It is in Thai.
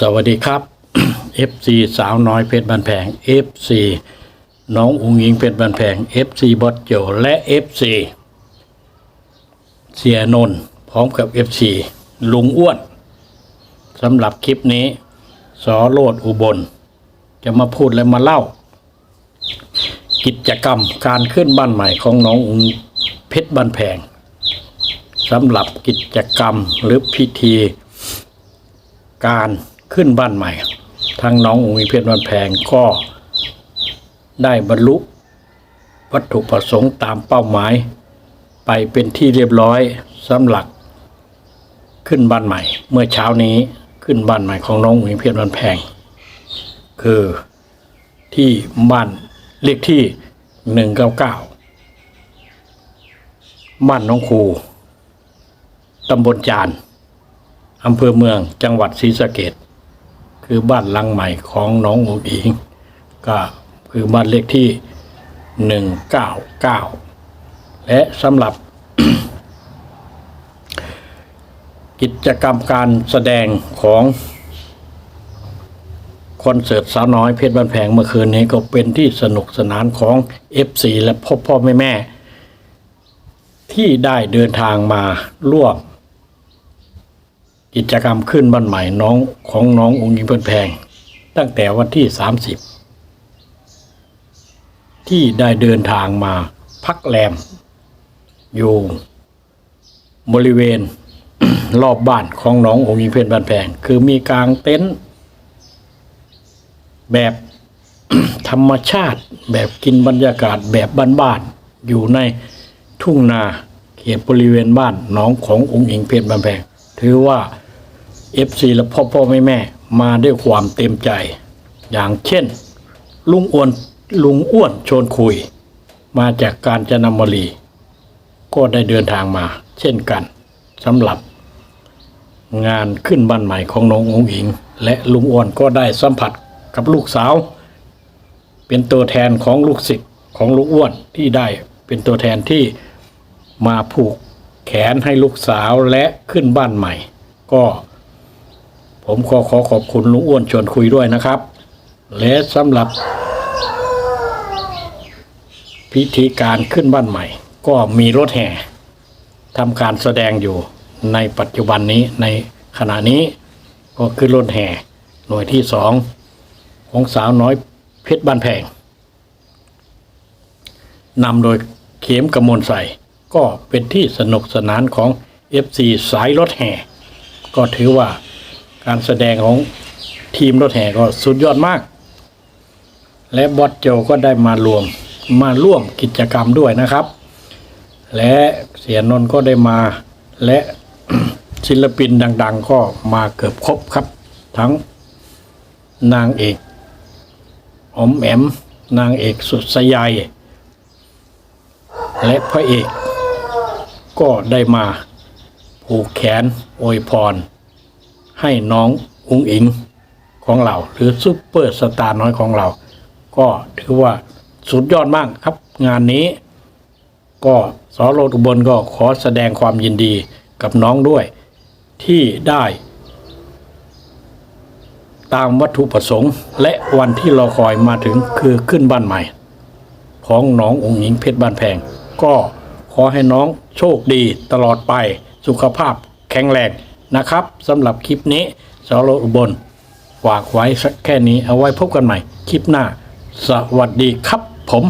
สวัสดีครับ FC สาวน้อยเพชรบันแพง FC น้องอุงยิงเพชรบันแพง FC บอสโจและ FC เสียนนพร้อมกับ FC ลุงอ้วนสำหรับคลิปนี้สอโลดอุบล จะมาพูดและมาเล่า กิจกรรมการขึ้นบ้านใหม่ของน้องอุงเพชรบันแพงสำหรับกิจกรรมหรือพิธีการ ขึ้นบ้านใหม่ทางน้องอุ๋ยเพชรวันแพงก็ได้บรรลุวัตถุประสงค์ตามเป้าหมาย ไปเป็นที่เรียบร้อยสำหรับขึ้นบ้านใหม่ เมื่อเช้านี้ขึ้นบ้านใหม่ของน้องอุ๋ยเพชรวันแพง คือที่บ้านเลขที่หนึ่งเก้าเก้าบ้านน้องครูตำบลจานอำเภอเมืองจังหวัดศรีสะเกด คือบ้านหลังใหม่ของน้องอุ๋งอิง ก็คือบ้านเลขที่หนึ่งเก้าเก้าและสำหรับ กิจกรรมการแสดงของคอนเสิร์ตสาวน้อยเพชรบ้านแพงเมื่อคืนนี้ก็เป็นที่สนุกสนานของ FC และพ่อพ่อแม่แม่ที่ได้เดินทางมาร่วม กิจกรรมขึ้นบ้านใหม่น้องของน้ององค์หญิงเพื่อนแพง ตั้งแต่วันที่ 30 ที่ได้เดินทางมาพักแรม อยู่บริเวณรอบบ้านของน้ององค์หญิงเพื่อนบ้านแพง คือมีกางเต็นท์แบบธรรมชาติแบบกินบรรยากาศแบบบ้านๆอยู่ในทุ่งนาเขตบริเวณบ้านน้องขององค์หญิงเพชรบานแพงถือว่า เอฟซีและพ่อพ่อแม่แม่มาด้วยความเต็มใจ อย่างเช่น ลุงอ้วนลุงอ้วนชวนคุย มาจากการจนบุรี ก็ได้เดินทางมา เช่นกันสำหรับ งานขึ้นบ้านใหม่ของน้ององหญิง และลุงอ้วนก็ได้สัมผัสกับลูกสาว เป็นตัวแทนของลูกศิษย์ของลุงอ้วนที่ได้เป็นตัวแทนที่มาผูกแขนให้ลูกสาวและขึ้นบ้านใหม่ ก็ ผมขอขอขอบคุณลุงอ้วนชวนคุยด้วยนะครับ และสำหรับ พิธีการขึ้นบ้านใหม่ ก็มีรถแห่ทำการแสดงอยู่ในปัจจุบันนี้ในขณะนี้ก็คือรถแห่หน่วยที่สองของสาวน้อยเพชรบ้านแพงนำโดยเข็มกำมลใส่ก็เป็นที่สนุกสนานของ FC สายรถแห่ ก็ถือว่า การแสดงของทีมรถแห่ก็สุดยอดมาก และบอสโจก็ได้มารวมมาร่วมกิจกรรมด้วยนะครับ และเสียนนท์ก็ได้มาและศิลปินดัง ๆ ก็มาเกือบครบครับ ทั้งนางเอกอมแอมนางเอกสุดสยายและพระเอกก็ได้มาผูกแขนอวยพร ให้น้องอุงอิงของเรา หรือซุปเปอร์สตาร์น้อยของเรา ก็ถือว่าสุดยอดมากครับ งานนี้ ก็สอโรดอุบลก็ขอแสดงความยินดีกับน้องด้วย ที่ได้ ตามวัตถุประสงค์ และวันที่รอคอยมาถึงคือขึ้นบ้านใหม่ ของน้ององค์หญิงเพชรบ้านแพง ก็ขอให้น้องโชคดีตลอดไปสุขภาพแข็งแรง นะครับสำหรับคลิปนี้สารอุบลฝากไว้สักแค่นี้เอาไว้พบกันใหม่ คลิปหน้า สวัสดีครับผม